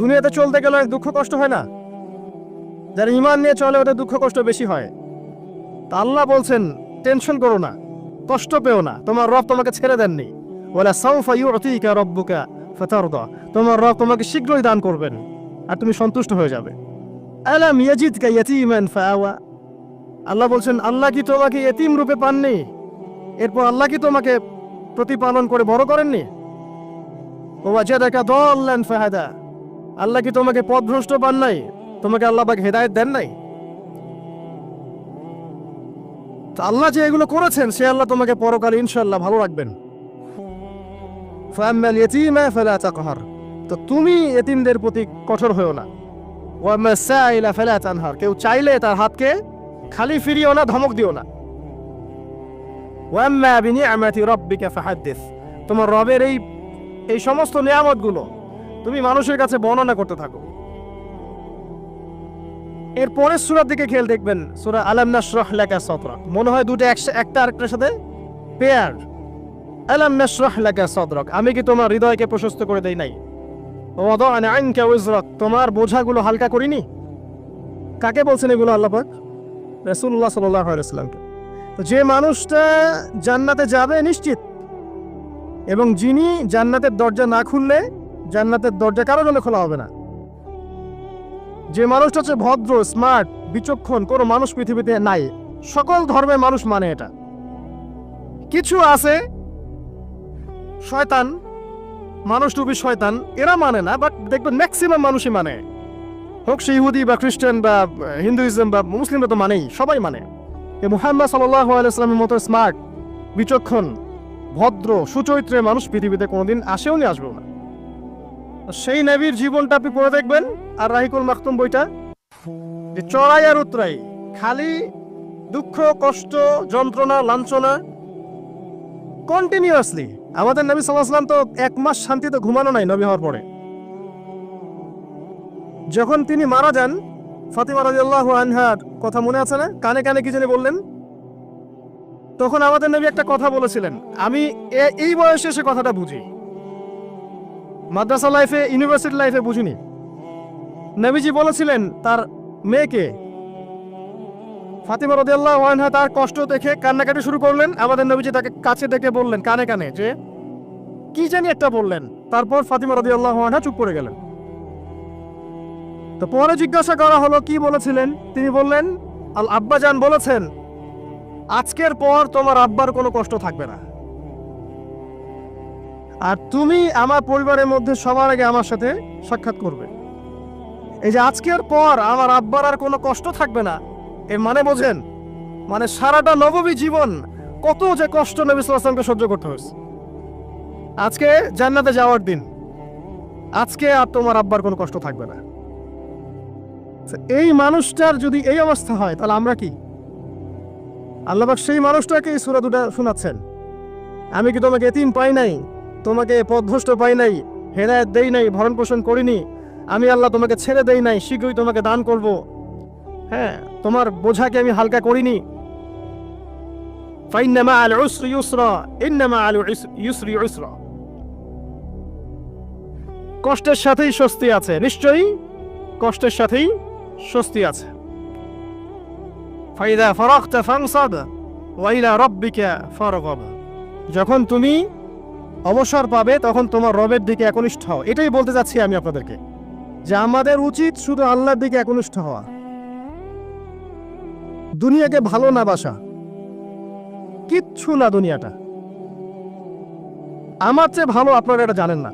দুনিয়াতে চলতে গেলে অনেক দুঃখ কষ্ট হয় না? যারা ইমান নিয়ে চলে, ওদের দুঃখ কষ্ট বেশি হয়। তা আল্লাহ বলছেন, টেনশন করো না, কষ্ট পেও না। তোমার রব তোমাকে ছেড়ে দেননি। ওলা সাউফা রব্বুকা ফাতারদা। তোমার রব তোমাকে শীঘ্রই দান করবেন, আর তুমি সন্তুষ্ট হয়ে যাবে। আলাম ইয়াজিদকা ইয়াতীমান ফাআওয়া? আল্লাহ বলছেন, আল্লাহ কি তোমাকে এতিম রূপে পাননি? এরপর আল্লাহ কি তোমাকে প্রতিপালন করে বড় করেননি? ও ওয়াজাদাকা দাল্লান ফাহাদা। আল্লাহ কি তোমাকে পথভ্রষ্ট পান নাই? তোমাকে আল্লাহ পাক হেদায়েত দেন নাই? আল্লাহ যে এগুলো করেছেন, সে আল্লাহ তোমাকে পরকালে ইনশাল্লাহ ভালো রাখবেন। তো তুমি এতিমদের প্রতি কঠোর হয়েও না। কেউ চাইলে তার হাতকে খালি ফিরিও না, ধমক দিও না। তোমার রবের এই এই সমস্ত নিয়ামতগুলো তুমি মানুষের কাছে বর্ণনা করতে থাকো। এর পরের সুরার দিকে খেয়াল দেখবেন, সুরা আলাম নাশরাহ লাকা সদরা। মনে হয় দুটো একটা আরেকটার সাথে পেয়ার আলাম নাশরাহ লাকা সদরক। আমি কি তোমার হৃদয়কে প্রশস্ত করে দেই নাই? ওয়াদানা তোমার বোঝাগুলো হালকা করিনি? কাকে বলছেন এগুলো আল্লাহ পাক? রাসূলুল্লাহ সাল্লাল্লাহু তো যে মানুষটা জান্নাতে যাবে নিশ্চিত, এবং যিনি জান্নাতের দরজা না খুললে জান্নাতের দরজা কারও জন্য খোলা হবে না। যে মানুষটা হচ্ছে ভদ্র, স্মার্ট, বিচক্ষণ, কোনো মানুষ পৃথিবীতে নাই। সকল ধর্মের মানুষ মানে এটা। কিছু আছে, শয়তান মানুষ টুপি শয়তান, এরা মানে না বাট দেখবেন ম্যাক্সিমাম মানুষই মানে। হোক সে ইহুদি বা খ্রিস্টান বা হিন্দুইজম বা মুসলিমরা তো মানেই, সবাই মানে। এ মুহাম্মদ সাল্লাহ মতো স্মার্ট, বিচক্ষণ, ভদ্র, সুচরিত্রের মানুষ পৃথিবীতে কোনোদিন আসেও নি, আসবেও না। সেই নবীর জীবনটা আপনি পড়ে দেখবেন, আর রাহিকুল মাখতুম বইটা, যে চড়াই আর উতরাই, খালি দুঃখ, কষ্ট, যন্ত্রণা, লাঞ্ছনা কন্টিনিউয়াসলি আমাদের নবী সাল্লাহাম তো এক মাস শান্তিতে ঘুমানো নাই নবী হওয়ার পরে। যখন তিনি মারা যান, ফাতিমা রাদিয়াল্লাহু আনহার কথা মনে আছে না? কানে কানে কি জানি বললেন? তখন আমাদের নবী একটা কথা বলেছিলেন, আমি এই বয়সে এসে কথাটা বুঝি। মাদ্রাসা লাইফে ইউনিভার্সিটি লাইফে বুঝিনি। নবীজি বলেছিলেন, তার মেয়েকে ফাতিমা রদিয়াল্লাহ আনহা তার কষ্ট দেখে কান্নাকাটি শুরু করলেন। আমাদের নবীজি তাকে কাছে দেখে বললেন, কানে কানে, যে, কি জানি একটা বললেন। তারপর ফাতিমা রদিয়াল্লাহ আনহা চুপ করে গেলেন। তো পরে জিজ্ঞাসা করা হলো, কি বলেছিলেন? তিনি বললেন আল আব্বা আব্বাজান বলেছেন, আজকের পর তোমার আব্বার কোনো কষ্ট থাকবে না। আর তুমি আমার পরিবারের মধ্যে সবার আগে আমার সাথে সাক্ষাৎ করবে। এই যে আজকের পর আমার আব্বার আর কোনো কষ্ট থাকবে না। এর মানে বোঝেন মানে সারাটা নবমী জীবন কত যে কষ্ট নবী সাল্লামকে সহ্য করতে হয়েছে। আজকে জান্নাতে যাওয়ার দিন। আজকে আর তোমার আব্বার কোনো কষ্ট থাকবে না। এই মানুষটার যদি এই অবস্থা হয়, তাহলে আমরা কি? আল্লাহবাক সেই মানুষটাকে সুরা দুটা শোনাচ্ছেন। আমি কি তোমাকে এতিম পাই নাই? তোমাকে পথভ্রষ্ট পাই নাই, হেদায়ত দেই নাই, ভরণ পোষণ করিনি। আমি আল্লাহ তোমাকে ছেড়ে দেই নাই, শীঘ্রই তোমাকে দান করব। হ্যাঁ তোমার বোঝাকে আমি হালকা করিনি। কষ্টের সাথেই স্বস্তি আছে, নিশ্চয়ই? কষ্টের সাথেই স্বস্তি আছে। ফাইদা ফারাগতা ফানসাদ ওয়া ইলা রাব্বিকা ফারগাব। যখন তুমি অবসর পাবে তখন তোমার রবের দিকে একনিষ্ঠ হও। এটাই বলতে চাচ্ছি আমি আপনাদেরকে, যে আমাদের উচিত শুধু আল্লাহর দিকে একনিষ্ঠ হওয়া। দুনিয়াকে ভালো না বাসা, কিচ্ছু না দুনিয়াটা। আমার চেয়ে ভালো আপনারা এটা জানেন না।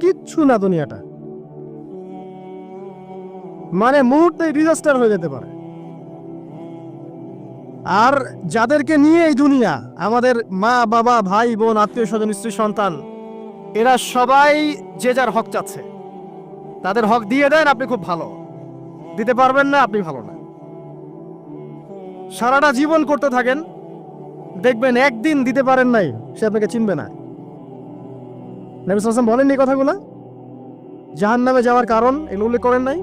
কিচ্ছু না দুনিয়াটা। মানে মুহূর্তে ডিজাস্টার হয়ে যেতে পারে। আর যাদেরকে নিয়ে এই দুনিয়া, আমাদের মা, বাবা, ভাই, বোন, আত্মীয় স্বজন, স্ত্রী, সন্তান, এরা সবাই যে যার হক চাচ্ছে। তাদের হক দিয়ে দেন, আপনি খুব ভালো। দিতে পারবেন না, আপনি ভালো না। সারাটা জীবন করতে থাকেন, দেখবেন একদিন দিতে পারেন নাই, সে আপনাকে চিনবে না। নবী সাল্লাম বলেননি এই কথাগুলো? জাহান নামে যাওয়ার কারণ এগুলো উল্লেখ করেন নাই?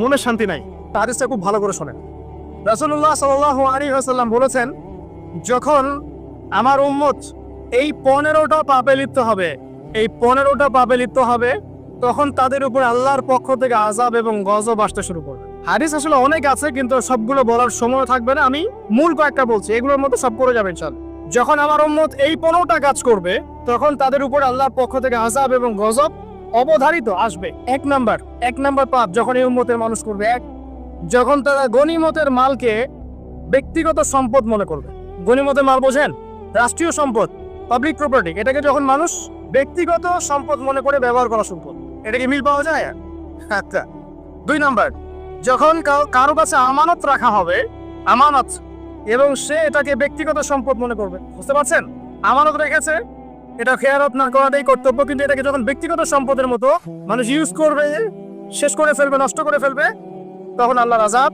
মনে শান্তি নাই। তারিসটা খুব ভালো করে শোনেন। রাসূলুল্লাহ সাল্লাল্লাহু আলাইহি ওয়াসাল্লাম বলেছেন, যখন আমার উম্মত এই পনেরোটা পাপে লিপ্ত হবে, এই পনেরোটা পাপে লিপ্ত হবে, তখন তাদের উপর আল্লাহর পক্ষ থেকে আজাব এবং গজব আসতে শুরু করবে। হাদিস আসলে অনেক আছে, কিন্তু সবগুলো বলার সময় থাকবে না। আমি মূল কয়েকটা বলছি, এগুলোর মধ্যে সব করে যাবেন চল যখন আমার উম্মত এই পনেরোটা কাজ করবে, তখন তাদের উপর আল্লাহর পক্ষ থেকে আজাব এবং গজব অবধারিত আসবে। এক নাম্বার এক নাম্বার পাপ যখন এই উম্মতের মানুষ করবে, এক, যখন তারা গনিমতের মালকে ব্যক্তিগত সম্পদ মনে করবে। গনিমতের মাল বোঝেন? রাষ্ট্রীয় সম্পদ পাবলিক প্রপার্টি এটাকে যখন মানুষ ব্যক্তিগত সম্পদ মনে করে ব্যবহার করা সম্পদ এটা কি মিল পাওয়া যায়? আচ্ছা দুই নাম্বার, যখন কারও কাছে আমানত রাখা হবে, আমানত, এবং সে এটাকে ব্যক্তিগত সম্পদ মনে করবে। বুঝতে পারছেন? আমানত রেখেছে এটা খেয়ারত না করাটাই কর্তব্য, কিন্তু এটাকে যখন ব্যক্তিগত সম্পদের মতো মানুষ ইউজ করবে, শেষ করে ফেলবে, নষ্ট করে ফেলবে, তখন আল্লাহর আজাব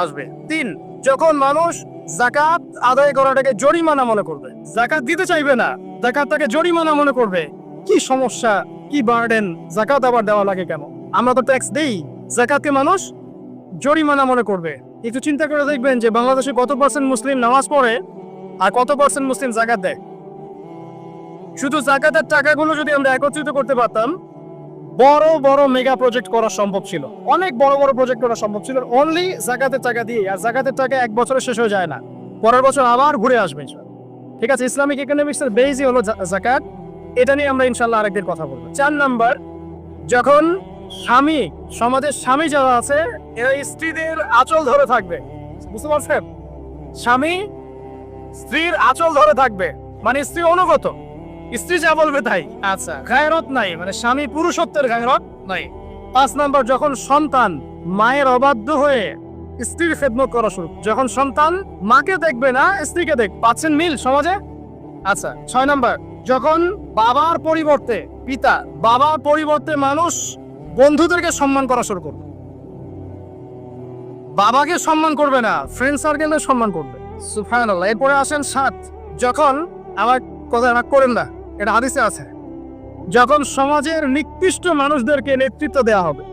আসবে। তিন, যখন মানুষ জাকাত আদায় করাটাকে জরিমানা মনে করবে জাকাত দিতে চাইবে না জাকাত তাকে জরিমানা মনে করবে, কি সমস্যা, কি বার্ডেন জাকাত আবার দেওয়া লাগে কেন? আমরা তো ট্যাক্স দেই জাকাতকে মানুষ জরিমানা মনে করবে। একটু চিন্তা করে দেখবেন যে বাংলাদেশে কত পার্সেন্ট মুসলিম নামাজ পড়ে আর কত পার্সেন্ট মুসলিম জাকাত দেয়? শুধু জাকাতের টাকাগুলো যদি আমরা একত্রিত করতে পারতাম, বড় বড় মেগা প্রজেক্ট করা সম্ভব ছিল। অনেক বড় বড় প্রজেক্ট করা সম্ভব ছিল। অনলি জাকাতের টাকা দিয়ে আর জাকাতের টাকা এক বছরে শেষ হয়ে যায় না। পরের বছর আবার ঘুরে আসবে ঠিক আছে ইসলামিক ইকোনমিক্সের বেসই হলো জাকাত। এটা নিয়ে আমরা ইনশাল্লাহ আরেকদিন কথা বলব। চার নাম্বার, যখন স্বামী, সমাজের স্বামী যারা আছে, এরা স্ত্রীদের আঁচল ধরে থাকবে। বুঝতে পারছেন? স্বামী স্ত্রীর আঁচল ধরে থাকবে। মানে স্ত্রী অনুগত। স্ত্রী যা বলবে তাই। আচ্ছা গায়রত নাই মানে স্বামী পুরুষত্বের গায়রত নাই। পাঁচ নাম্বার, যখন সন্তান মায়ের অবাধ্য হয়ে স্ত্রীর খেদমত করা শুরু, যখন সন্তান মাকে দেখবে না, স্ত্রীকে দেখ পাচ্ছেন মিল সমাজে? আচ্ছা ছয় নাম্বার, যখন বাবার পরিবর্তে পিতা, বাবার পরিবর্তে মানুষ বন্ধুদেরকে সম্মান করা শুরু করবে। বাবাকে সম্মান করবে না ফ্রেন্ড সার্কেলের সম্মান করবে। সুফায়নাল্লাহ এরপরে আসেন সাত, যখন আমার কথা রাগ করেন না। এটা হাদিসে আছে। যখন সমাজের নিকৃষ্ট মানুষদেরকে নেতৃত্ব দেওয়া হবে,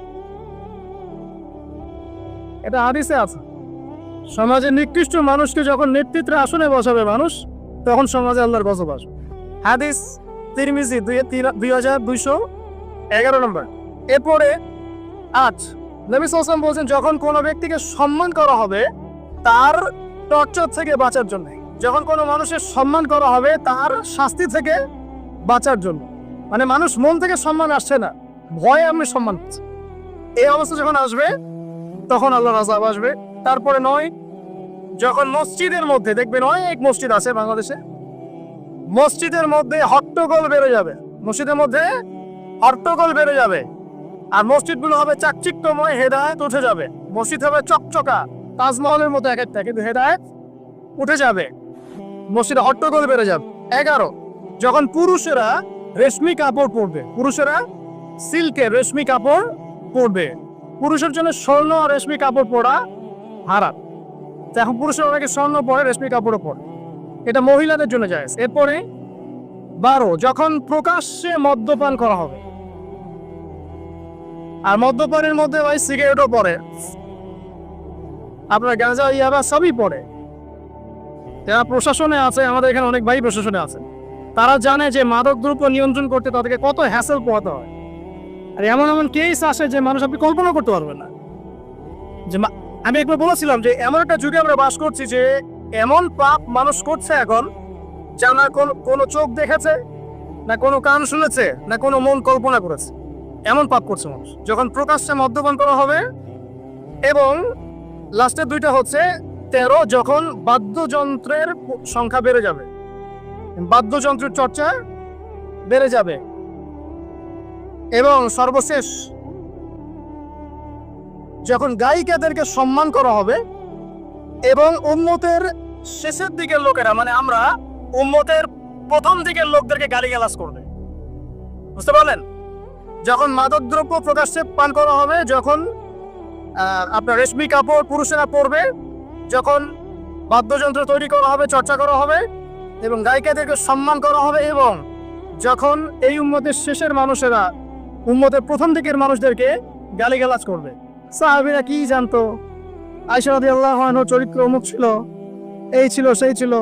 এটা হাদিসে আছে। সমাজের নিকৃষ্ট মানুষকে যখন নেতৃত্বের আসনে বসাবে মানুষ, তখন সমাজে আল্লাহর বসবাস হাদিস তিরমিজি দুই হাজার দুইশো এগারো নম্বর। এরপরে আট নবী সাল্লাম বলছেন, যখন কোনো ব্যক্তিকে সম্মান করা হবে, তার টর্চার থেকে বাঁচার জন্য, যখন কোনো মানুষের সম্মান করা হবে, তার শাস্তি থেকে বাঁচার জন্য। মানে মানুষ মন থেকে সম্মান আসছে না। ভয়ে আমি সম্মান পাচ্ছি। এই অবস্থা যখন আসবে, তখন আল্লাহর রাজাব আসবে। তারপরে নয়, যখন মসজিদের মধ্যে, দেখবেন অনেক মসজিদ আছে বাংলাদেশে, মসজিদের মধ্যে হট্টগোল বেড়ে যাবে। মসজিদের মধ্যে হট্টগোল বেড়ে যাবে। আর মসজিদগুলো হবে চাকচিক্যময়, হেদায়ত উঠে যাবে। মসজিদ হবে চকচকা, তাজমহলের মতো এক একটা, কিন্তু হেদায়ত উঠে যাবে। মসজিদে হট্টগোল বেড়ে যাবে। এগারো যখন পুরুষেরা রেশমি কাপড় পরবে, পুরুষেরা সিল্কের রেশমি কাপড় পরবে। পুরুষের জন্য স্বর্ণ আর রেশমি কাপড় পরা হারাম তো এখন পুরুষের অনেকে স্বর্ণ পরে, রেশমি কাপড়ও পরে। এটা মহিলাদের জন্য যায় এরপরে বারো, যখন প্রকাশ্যে মদ্যপান করা হবে, আর মদ্যপানের মধ্যে ভাই সিগারেটও পড়ে আপনার গাঁজা, ইয়াবা সবই পড়ে যারা প্রশাসনে আছে, আমাদের এখানে অনেক ভাই প্রশাসনে আছে। তারা জানে যে মাদক দ্রব্য নিয়ন্ত্রণ করতে তাদেরকে কত হ্যাসেল পোহাতে হয়। আর এমন এমন কেস আসে যে মানুষ আপনি কল্পনা করতে পারবেন না। যে আমি একবার বলেছিলাম যে এমন একটা যুগে আমরা বাস করছি যে এমন পাপ মানুষ করছে এখন, যা না কোনো চোখ দেখেছে, না কোনো কান শুনেছে, না কোনো মন কল্পনা করেছে। এমন পাপ করছে মানুষ। যখন প্রকাশ্যে মদ্যপান করা হবে, এবং লাস্টের দুইটা হচ্ছে, তেরো যখন বাদ্যযন্ত্রের সংখ্যা বেড়ে যাবে। বাদ্যযন্ত্রের চর্চা বেড়ে যাবে। এবং সর্বশেষ, যখন গায়িকাদেরকে সম্মান করা হবে এবং উম্মতের শেষের দিকের লোকেরা মানে আমরা উম্মতের প্রথম দিকের লোকদেরকে গালিগালাজ করবে। বুঝতে পারলেন? যখন মাদকদ্রব্য প্রকাশ্যে পান করা হবে, যখন আপনার রেশমি কাপড় পুরুষেরা পরবে, যখন বাদ্যযন্ত্র তৈরি করা হবে, চর্চা করা হবে এবং গায়িকাদেরকে সম্মান করা হবে এবং যখন এই উম্মতের শেষের মানুষেরা উম্মতের প্রথম দিকের মানুষদেরকে গালিগালাজ করবে। সাহাবিরা কি জানতো? আইসারদি আল্লাহ চরিত্র অমুক ছিল, এই ছিল, সেই ছিল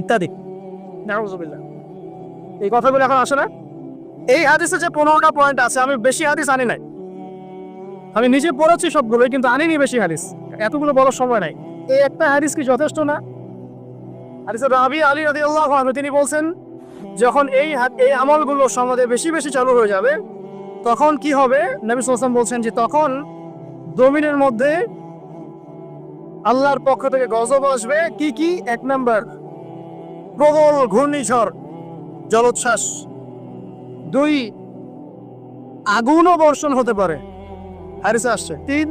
ইত্যাদি। এই কথাগুলো এখন আসে না? এই হাদিসে যে পনেরোটা পয়েন্ট আছে, আমি বেশি হাদিস আনি নাই। আমি নিজে পড়েছি সবগুলোই, কিন্তু আনিনি বেশি হাদিস। এতগুলো বলার সময় নাই। এই একটা হাদিস কি যথেষ্ট না? হাদিসের রাবি আলী রাদি আল্লাহ তিনি বলছেন, যখন এই এই আমলগুলো সমাজে বেশি বেশি চালু হয়ে যাবে, তখন কি হবে? নবী সাল্লাম বলছেন যে তখন জমিনের মধ্যে আল্লাহর পক্ষ থেকে গজব আসবে। কি কি? এক নাম্বার, প্রবল ঘূর্ণিঝড়, জলোচ্ছ্বাস। দুই, আগুনও বর্ষণ হতে পারে। হারিসে আসছে। তিন,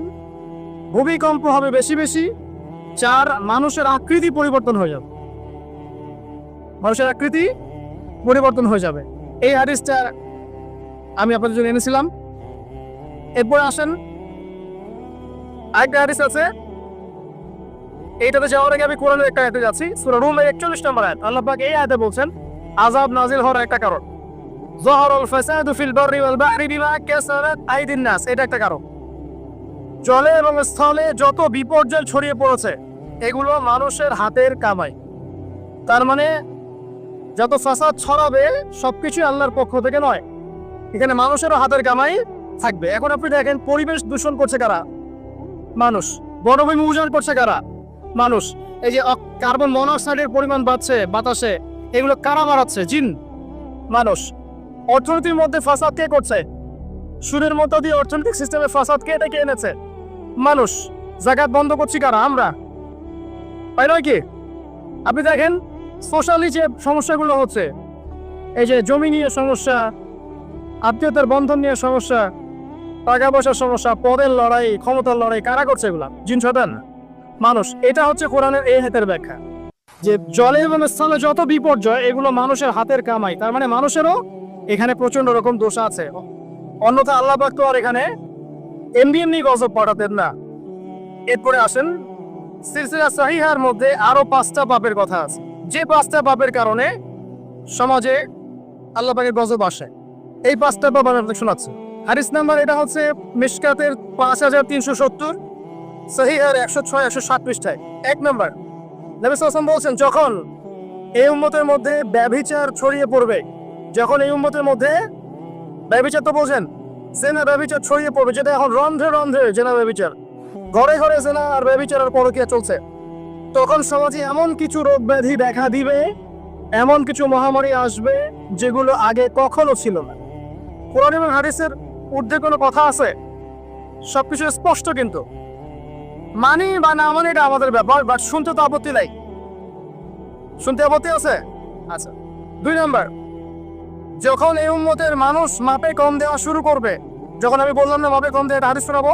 ভূমিকম্প হবে বেশি বেশি। চার, মানুষের আকৃতি পরিবর্তন হয়ে যাবে। মানুষের আকৃতি পরিবর্তন হয়ে যাবে। এই হাদিসটা আমি আপনাদের জন্য এনেছিলাম। এরপরে আসেন, আরেকটা হাদিস আছে। এইটাতে যাওয়ার আগে আমি কোরআনের একটা আয়াতে যাচ্ছি, সূরা রুমের 41 নম্বর আয়াত। আল্লাহ এই আয়াতে বলছেন, আযাব নাজিল হওয়ার একটা কারণ। যহরুল ফাসাদু ফিল বাররি ওয়াল বাহরি বিমা কাসাবাত আইদিন নাস, এটা একটা কারণ। জলে এবং স্থলে যত বিপর্যয় ছড়িয়ে পড়েছে, এগুলো মানুষের হাতের কামাই। তার মানে যত ফাসাদ ছড়াবে সবকিছু আল্লাহর পক্ষ থেকে নয়। এখানে মানুষেরও হাতের কামাই থাকবে। এখন আপনি দেখেন, পরিবেশ দূষণ করছে কারা? মানুষ। বনভূমি উজাড় করছে কারা? মানুষ। এই যে কার্বন মনোক্সাইডের পরিমাণ বাড়ছে, বাতাসে, এগুলো কারা বাড়াচ্ছে? জিন। মানুষ। অর্থনীতির মধ্যে ফাসাদ কে করছে? সুদের মধ্য দিয়ে অর্থনৈতিক সিস্টেমে ফাসাদ কে ডেকে এনেছে? মানুষ। জাকাত বন্ধ করছি কারা? আমরা। তাই নয় কি? আপনি দেখেন সোশ্যালি যে সমস্যাগুলো হচ্ছে, এই যে জমি নিয়ে সমস্যা, আত্মীয়তার বন্ধন নিয়ে সমস্যা, টাকা পয়সার সমস্যা, পদের লড়াই, ক্ষমতার লড়াই, কারা করছে এগুলা? জিন শতান মানুষ। এটা হচ্ছে কোরআনের এই হাতের ব্যাখ্যা। যে জলে এবং স্থলে যত বিপর্যয়, এগুলো মানুষের হাতের কামাই। তার মানে মানুষেরও এখানে প্রচণ্ড রকম দোষ আছে। অন্যথা আল্লাহ পাক তো আর এখানে এমনি এমনি গজব পাঠাতেন না। এরপরে আসেন, সিলসিলা সাহিহার মধ্যে আরও পাঁচটা পাপের কথা আছে। যে পাঁচটা পাপের কারণে সমাজে আল্লাহ পাকের গজব আসে, এই পাঁচটা পাপ আমি আপনাকে শোনাচ্ছি। হারিস নাম্বার এটা হচ্ছে মিশকাতের পাঁচ হাজার তিনশো সত্তর সহিহার একশো ছয়, একশো সাত পৃষ্ঠায়। এক নম্বর, নবী সাল্লাম বলছেন, যখন এই উম্মতের মধ্যে ব্যভিচার ছড়িয়ে পড়বে, যখন এই উম্মতের মধ্যে ব্যভিচার তো বলছেন, জেনা ব্যবচার ছড়িয়ে পড়বে, যেটা এখন রন্ধ্রে রন্ধ্রে জেনা ব্যবচার ঘরে ঘরে জেনা আর ব্যবচার আর পরকিয়া চলছে। তখন সমাজে এমন কিছু রোগ ব্যাধি দেখা দিবে, এমন কিছু মহামারী আসবে যেগুলো আগে কখনো ছিল না। কোরআন এবং হাদিসের ঊর্ধ্বে কোনো কথা আছে? সবকিছু স্পষ্ট কিন্তু। মানি বা না মানে এটা আমাদের ব্যাপার বাট শুনতে তো আপত্তি নাই। শুনতে আপত্তি আছে? আচ্ছা। দুই নাম্বার, যখন এই উম্মতের মানুষ মাপে কম দেওয়া শুরু করবে, যখন আমি বললাম না মাপে কম দেওয়া হাদিস শোনাবো।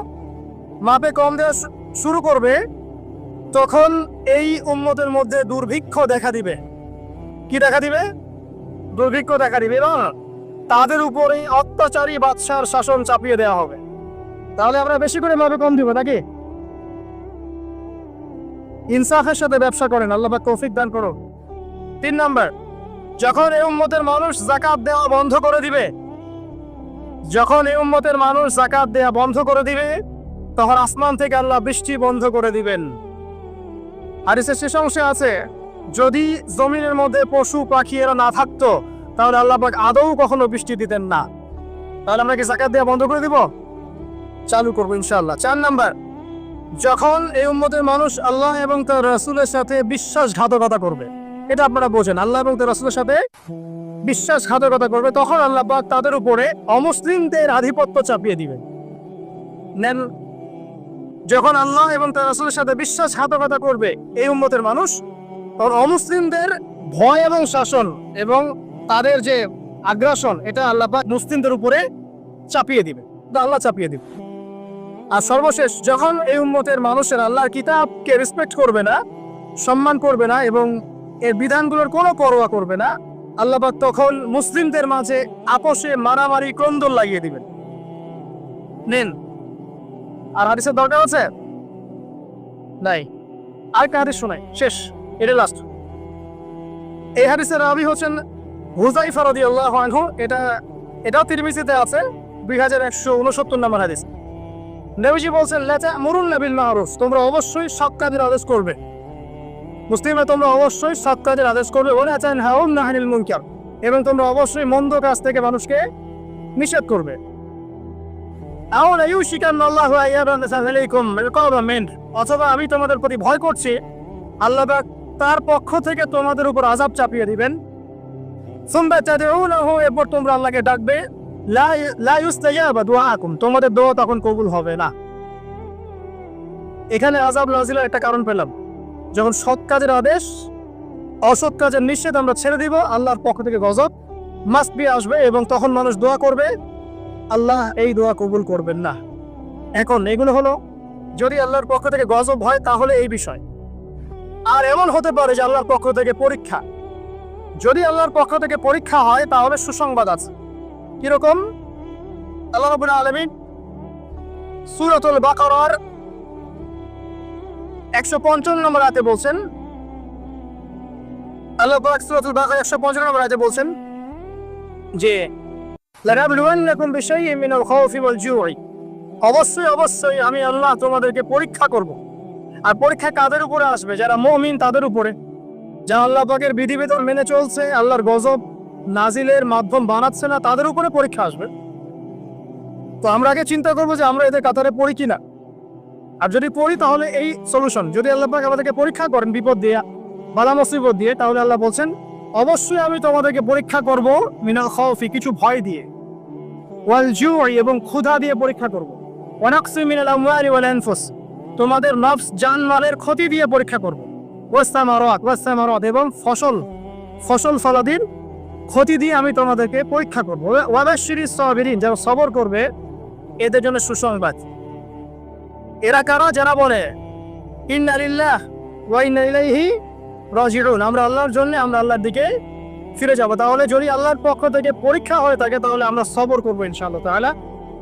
মাপে কম দেওয়া শুরু করবে তখন এই উম্মতের মধ্যে দুর্ভিক্ষ দেখা দিবে। কি দেখা দিবে? দুর্ভিক্ষ দেখা দিবে। এবং তাদের উপরে অত্যাচারী বাদশার শাসন চাপিয়ে দেওয়া হবে। তাহলে আমরা বেশি করে মাপে কম দিব নাকি? ইনসাফের সাথে ব্যবসা করেন, আল্লাহ পাক তৌফিক দান করো তিন নাম্বার, যখন এই উম্মতের মানুষ জাকাত দেওয়া বন্ধ করে দিবে, যখন এই উম্মতের মানুষ জাকাত দেওয়া বন্ধ করে দিবে, তখন আসমান থেকে আল্লাহ বৃষ্টি বন্ধ করে দিবেন। হাদিসের শেষ অংশে আছে, যদি জমিনের মধ্যে পশু পাখি এরা না থাকতো, তাহলে আল্লাহবাক আদৌ কখনো বৃষ্টি দিতেন না। তাহলে আমরা কি জাকাত দেওয়া বন্ধ করে দিব? চালু করব ইনশাল্লাহ চার নাম্বার, যখন এই উম্মতের মানুষ আল্লাহ এবং তার রাসূলের সাথে বিশ্বাসঘাতকতা করবে, এটা আপনারা বোঝেন, আল্লাহ এবং তার রাসূলের সাথে বিশ্বাসঘাতকতা করবে, তখন আল্লাহ তাদের উপরে অমুসলিমদের আধিপত্য চাপিয়ে দিবেন। নেন যখন আল্লাহ এবং তার রাসূলের সাথে বিশ্বাসঘাতকতা করবে এই উম্মতের মানুষ, তখন অমুসলিমদের ভয় এবং শাসন এবং তাদের যে আগ্রাসন, এটা আল্লাহ মুসলিমদের উপরে চাপিয়ে দিবে। আল্লাহ চাপিয়ে দিবে। আর সর্বশেষ, যখন এই উম্মতের মানুষের আল্লাহর কিতাবকে রেসপেক্ট করবে না, সম্মান করবে না এবং এর বিধানগুলোর কোনো পরোয়া করবে না, আল্লাহ পাক তখন মুসলিমদের মাঝে আপোষে মারামারি ক্রন্দল লাগিয়ে দিবেন। নেন আর হাদিসের দরকার আছে? নাই। আর একটা হাদিস শোনাই। শেষ। এটা লাস্ট এই হাদিসের রাবি হচ্ছেন হুজাইফা রাদিয়াল্লাহু আনহু। এটা এটাও তিরমিজিতে আছে, দুই হাজার একশো উনসত্তর নম্বর হাদিস। নবীজি বলছেন লেচা মুরুন নবিল মারুফ। তোমরা অবশ্যই সৎ কাজের আদেশ করবে। মুসলিমরা তোমরা অবশ্যই সৎ কাজের আদেশ করবে। বলে আছেন হাউন নাহানিল মুনকার। এবং তোমরা অবশ্যই মন্দ কাজ থেকে মানুষকে নিষেধ করবে। আউন ইউশিকান আল্লাহু আইয়াবান কওমেন্ট অথবা আমি তোমাদের প্রতি ভয় করছি, আল্লাহ তার পক্ষ থেকে তোমাদের উপর আযাব চাপিয়ে দিবেন। এরপর তোমরা আল্লাহকে ডাকবে, লা লা তোমাদের দোয়া তখন কবুল হবে না। এখানে আযাব নাজিলের একটা কারণ পেলাম। যখন সৎ কাজের আদেশ, অসৎ কাজের নিষেধ আমরা ছেড়ে দিব, আল্লাহর পক্ষ থেকে গজব মাস্ট বি আসবে এবং তখন মানুষ দোয়া করবে আল্লাহ এই দোয়া কবুল করবেন না। এখন এগুলো হলো, যদি আল্লাহর পক্ষ থেকে গজব হয়, তাহলে এই বিষয়। আর এমন হতে পারে যে আল্লাহর পক্ষ থেকে পরীক্ষা। যদি আল্লাহর পক্ষ থেকে পরীক্ষা হয়, তাহলে সুসংবাদ আছে। কীরকম? আল্লাহ রাব্বুল আলামিন সূরাতুল বাকারার একশো পঞ্চান্ন নম্বর আয়াতে বলছেন, আল্লাহ সূরাতুল বাকারা একশো পঞ্চান্ন নম্বর আয়াতে বলছেন যে অবশ্যই অবশ্যই আমি আল্লাহ তোমাদেরকে পরীক্ষা করব। আর পরীক্ষা কাদের উপরে আসবে? যারা তাদের উপরে। আল্লাহ পাকের বিধিবিধান মেনে চলছে, আল্লাহর গজব নাজিলের মাধ্যম বানাচ্ছে না, তাদের উপরে পরীক্ষা আসবে। তো আমরা আগে চিন্তা করব যে আমরা এদের কাতারে পড়ি কিনা। আর যদি পড়ি, তাহলে এই সলিউশন যদি আল্লাহ পাক আমাদেরকে পরীক্ষা করেন, বিপদ দিয়ে বালা মুসিবত দিয়ে, তাহলে আল্লাহ বলছেন অবশ্যই আমি তোমাদেরকে পরীক্ষা করব মিনাল খাউফি কিছু ভয় দিয়ে। ওয়াল জুই এবং ক্ষুধা দিয়ে পরীক্ষা করব। ওয়ানাকসি মিনাল আমওয়ালি ওয়াল আনফুস। তোমাদের নফস জানমালের ক্ষতি দিয়ে পরীক্ষা করব। ওয়াসামারাত ওয়াসামারাত এবং ফসল ফসল ফলাদির ক্ষতি দিয়ে আমি তোমাদেরকে পরীক্ষা করব। ওয়াবাশিরি সাবিরিন, যারা সবর করবে, এদের জন্য সুসংবাদ। এরা কারা? যারা বলে, ইন্না লিল্লাহ ওয়া ইন্না ইলাইহি রাজিউন আমরা আল্লাহর জন্য আমরা আল্লাহর দিকে ফিরে যাব। তাহলে যদি আল্লাহর পক্ষ থেকে পরীক্ষা হয়ে থাকে, তাহলে আমরা সবর করব ইনশাআল্লাহ তাআলা।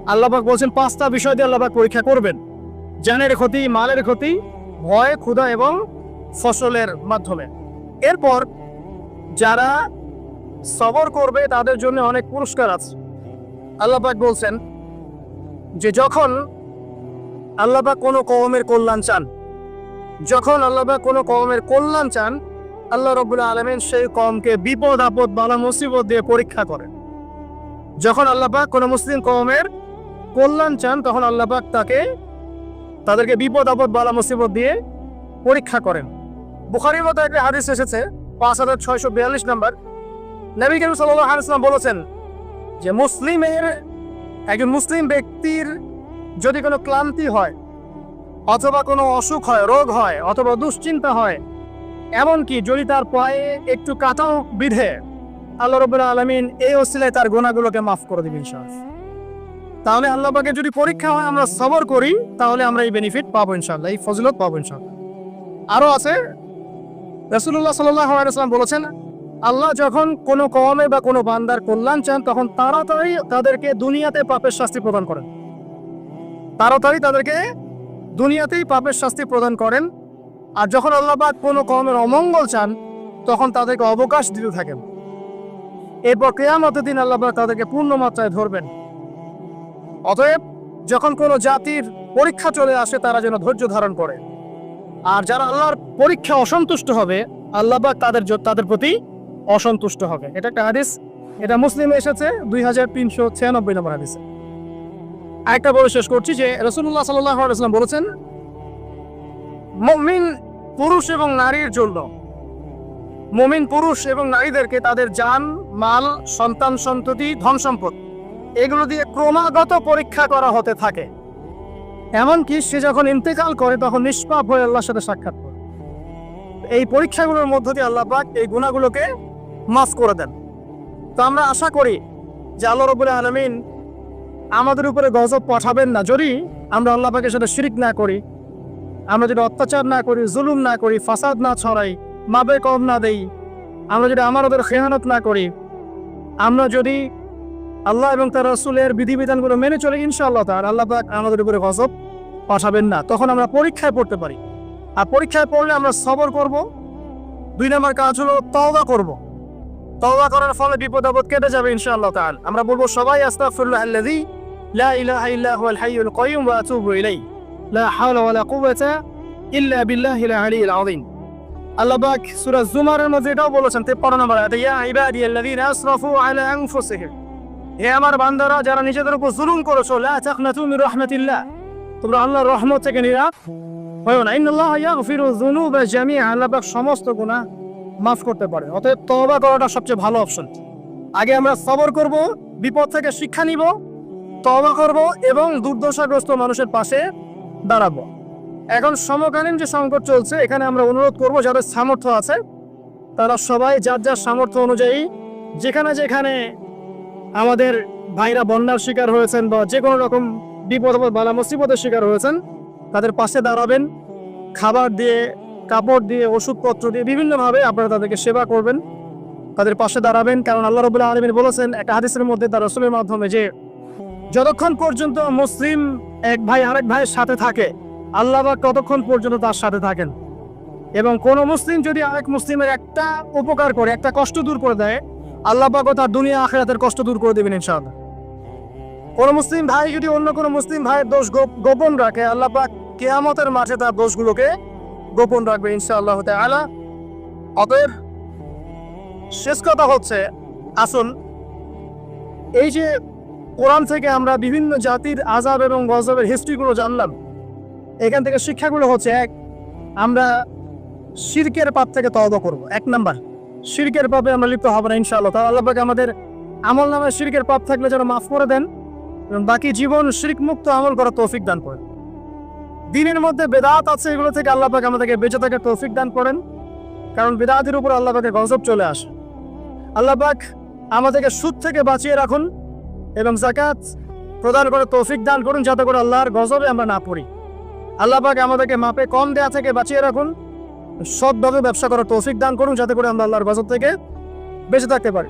আল্লাহ পাক বলছেন, পাঁচটা বিষয় দিয়ে আল্লাহবাক পরীক্ষা করবেন। জানের ক্ষতি, মালের ক্ষতি, ভয়, ক্ষুধা এবং ফসলের মাধ্যমে। এরপর যারা সবর করবে, তাদের জন্য অনেক পুরস্কার আছে। আল্লাহ পাক বলছেন যে, যখন আল্লাহ পাক কোনো কওমের কল্যাণ চান যখন আল্লাহ কোনো কওমের কল্যাণ চান, আল্লাহ রব্বুল আলমিন সেই কমকে বিপদ, আপদ, বালা, মুসিবত দিয়ে পরীক্ষা করেন। যখন আল্লাহ পাক কোনো মুসলিম কওমের কল্যাণ চান, তখন আল্লাপাক তাকে, তাদেরকে বিপদ, আপদ, বালা, মুসিবত দিয়ে পরীক্ষা করেন। বুখারির মতো একটা হাদিস এসেছে, পাঁচ হাজার ছয়শো বিয়াল্লিশ নম্বর। নবী করিম সাল্লাহ বলেছেন যে, মুসলিমের, একজন মুসলিম ব্যক্তির যদি কোনো ক্লান্তি হয় অথবা কোনো অসুখ হয়, রোগ হয় অথবা দুশ্চিন্তা হয়, এমনকি যদি তার পায়ে একটু কাটাও বিধে, আল্লাহ রবুল্লা আলমিন এই অসিলায় তার গোনাগুলোকে মাফ করে দিবেন ইনশাআল্লাহ। তাহলে আল্লাহ পাকে যদি পরীক্ষা হয়, আমরা সবর করি, তাহলে আমরা এই বেনিফিট পাবো ইনশাআল্লাহ, এই ফজিলত পাবো ইনশাআল্লাহ। আরও আছে রসুল্লাহ সাল্লাম বলেছেন, আল্লাহ যখন কোনো কমে বা কোনো বান্দার কল্যাণ চান, তখন তাড়াতাড়ি তাদেরকে দুনিয়াতে পাপের শাস্তি প্রদান করেন। তাড়াতাড়ি তাদেরকে দুনিয়াতেই পাপের শাস্তি প্রদান করেন। আর যখন আল্লাহবাদ কোনো কমের অমঙ্গল চান, তখন তাদেরকে অবকাশ দিতে থাকেন। এরপর কেয়ামতের দিন আল্লাহবাদ তাদেরকে পূর্ণ মাত্রায় ধরবেন। অতএব, যখন কোনো জাতির পরীক্ষা চলে আসে, তারা যেন ধৈর্য ধারণ করে। আর যারা আল্লাহর পরীক্ষা অসন্তুষ্ট হবে আল্লাহবাক তাদের তাদের প্রতি অসন্তুষ্ট হবে। এটা একটা হাদিস। এটা মুসলিমে এসেছে দুই হাজার তিনশো ছিয়ানব্বই নম্বর হাদিসে। আরেকটা বলে শেষ করছি যে রসুল্লাহ সাল্লাম বলেছেন, মমিন পুরুষ এবং নারীর জন্য, মমিন পুরুষ এবং নারীদেরকে তাদের জান, মাল, সন্তান, সন্ততি, ধন সম্পদ, এগুলো দিয়ে ক্রমাগত পরীক্ষা করা হতে থাকে। এমনকি সে যখন ইন্তেকাল করে তখন নিষ্পাপ হয়ে আল্লাহর সাথে সাক্ষাৎ করে। এই পরীক্ষাগুলোর মধ্য দিয়ে আল্লাহ পাক এই গুণাগুলোকে মাফ করে দেন। তো আমরা আশা করি যে আল্লাহ রবুল্লাহ আলমিন আমাদের উপরে গজব পাঠাবেন না, যদি আমরা আল্লাহ পাকের সাথে শিরিক না করি, আমরা যদি অত্যাচার না করি, জুলুম না করি, ফাসাদ না ছড়াই মাবে কম না দেই, আমরা যদি আমার ওদের খেয়ানত না করি, আমরা যদি আল্লাহ এবং তার রসুলের বিধিবিধানগুলো মেনে চলে, ইনশাআল্লাহ তার আল্লাহ পাক আমাদের উপরে গজব পাঠাবেন না। তখন আমরা পরীক্ষায় পড়তে পারি। আর পরীক্ষায় পড়লে আমরা সবর করব। দুই নম্বর কাজ হলো তওবা করব। তওবা করার ফলে বিপদ আপদ কেটে যাবে, ইনশাআল্লাহ তাআলা। আমরা বলব সবাই আস্তাগফিরুল্লাহ আল্লাযী ইলাহা ইল্লা হুয়াল হাইয়ুল কাইয়ুম ওয়া আতুবু ইলাইহি লা হাওলা ওয়ালা কুওয়াতা ইল্লা বিল্লাহিল আলিয়্যিল আযীম আল্লাহ পাক সূরা জুমারের মধ্যে এটাও বলেছেন 53 নম্বর আয়াতে, ইয়া ইবাদিয়াল্লাযীনা আসরাফু আলা আনফুসিহিম। হে আমার বান্দারা, যারা নিজেদের উপর জুলুম করেছ, লা তাকনাতু মির রাহমাতিল্লাহ। তোমরা আল্লাহর রহমত থেকে নিরাপ হয়েও না। ইন্নাল্লাহ ইয়াগফিরু যুনুবা জামিআ। আল্লাহ পাক সমস্ত গুনাহ মাফ করতে পারে। অতএব তওবা করাটা সবচেয়ে ভালো অপশন। আগে আমরা সবর করব, বিপদ থেকে শিক্ষা নিব তওবা করব এবং দুর্দশাগ্রস্ত মানুষের পাশে দাঁড়াবো। এখন সমকালীন যে সংকট চলছে, এখানে আমরা অনুরোধ করব, যাদের সামর্থ্য আছে, তারা সবাই যার যার সামর্থ্য অনুযায়ী যেখানে যেখানে আমাদের ভাইরা বন্যার শিকার হয়েছেন বা যে কোনো রকম বিপদ বালা মুসিবতের শিকার হয়েছেন, তাদের পাশে দাঁড়াবেন। খাবার দিয়ে, কাপড় দিয়ে, ওষুধপত্র দিয়ে বিভিন্নভাবে আপনারা তাদেরকে সেবা করবেন। তাদের পাশে দাঁড়াবেন, কারণ আল্লাহ রবুল্লাহ আলমিন বলেছেন, একটা হাদিসের মধ্যে তার রসুলের মাধ্যমে যে যতক্ষণ পর্যন্ত মুসলিম এক ভাই আরেক ভাইয়ের সাথে থাকে, আল্লাহ বা ততক্ষণ পর্যন্ত তার সাথে থাকেন। এবং কোনো মুসলিম যদি আরেক মুসলিমের একটা উপকার করে, একটা কষ্ট দূর করে দেয়, আল্লাহ পাক তার দুনিয়া আখেরাতের কষ্ট দূর করে দেবেন ইনশাআল্লাহ। কোনো মুসলিম ভাই যদি অন্য কোনো মুসলিম ভাইয়ের দোষ গোপন রাখে, আল্লাহ পাক কেয়ামতের মাঠে তার দোষগুলোকে গোপন রাখবে ইনশাআল্লাহ তাআলা। অতএব শেষ কথা হচ্ছে, আসুন, এই যে কোরআন থেকে আমরা বিভিন্ন জাতির আজাব এবং গজবের হিস্ট্রিগুলো জানলাম। এখান থেকে শিক্ষাগুলো হচ্ছে এক, আমরা শিরকের পাপ থেকে তওবা করব। এক নাম্বার, শিরকের পাপে আমরা লিপ্ত হব না ইনশাআল্লাহ তাহলে আল্লাহ পাক আমাদের আমল নামে শিরকের পাপ থাকলে যেন মাফ করে দেন এবং বাকি জীবন শিরক মুক্ত আমল করার তৌফিক দান করেন। দিনের মধ্যে বেদাত আছে এগুলো থেকে আল্লাহ পাক আমাদেরকে বেঁচে থাকার তৌফিক দান করেন। কারণ বেদাতের উপর আল্লাহ পাকের গজব চলে আসে। আল্লাহ পাক আমাদেরকে সুদ থেকে বাঁচিয়ে রাখুন। এবং জাকাত প্রদান করে তৌফিক দান করুন যাতে করে আল্লাহর গজবে আমরা না পড়ি। আল্লাহ পাক আমাদেরকে মাপে কম দেয়া থেকে বাঁচিয়ে রাখুন। সৎভাবে ব্যবসা করার তৌফিক দান করুন যাতে করে আমরা আল্লাহর গজব থেকে বেঁচে থাকতে পারি।